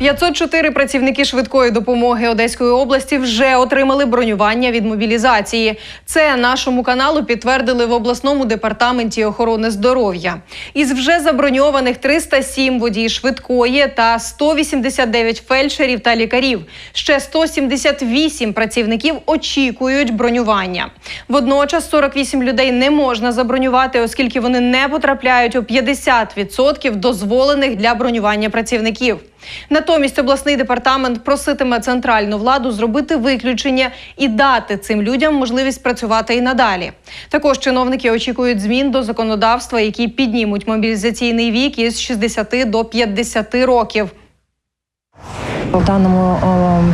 504 працівники швидкої допомоги Одеської області вже отримали бронювання від мобілізації. Це нашому каналу підтвердили в обласному департаменті охорони здоров'я. Із вже заброньованих 307 водій швидкої та 189 фельдшерів та лікарів. Ще 178 працівників очікують бронювання. Водночас 48 людей не можна забронювати, оскільки вони не потрапляють у 50% дозволених для бронювання працівників. Натомість обласний департамент проситиме центральну владу зробити виключення і дати цим людям можливість працювати і надалі. Також чиновники очікують змін до законодавства, які піднімуть мобілізаційний вік із 60 до 50 років. В даному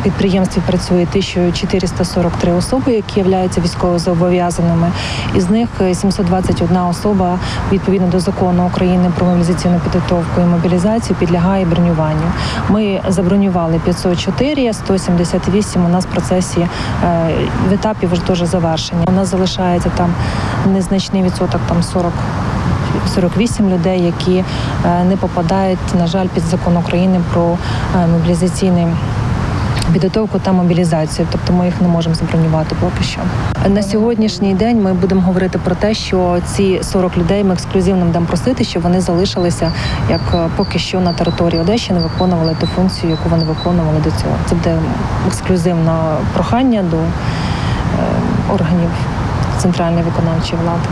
підприємстві працює 1443 особи, які являються військовозобов'язаними. Із них е, 721 особа відповідно до закону України про мобілізаційну підготовку і мобілізацію підлягає бронюванню. Ми забронювали 504, 178 у нас в процесі е, в етапі вже теж завершення. У нас залишається там незначний відсоток, там 40 48 людей, які е, не попадають, на жаль, під закон України про е, мобілізаційний підготовку та мобілізацію, тобто ми їх не можемо забронювати поки що. На сьогоднішній день ми будемо говорити про те, що ці 40 людей ми ексклюзивно будемо просити, щоб вони залишилися як е, поки що на території Одещини, виконували ту функцію, яку вони виконували до цього. Це буде ексклюзивне прохання до органів центральної виконавчої влади.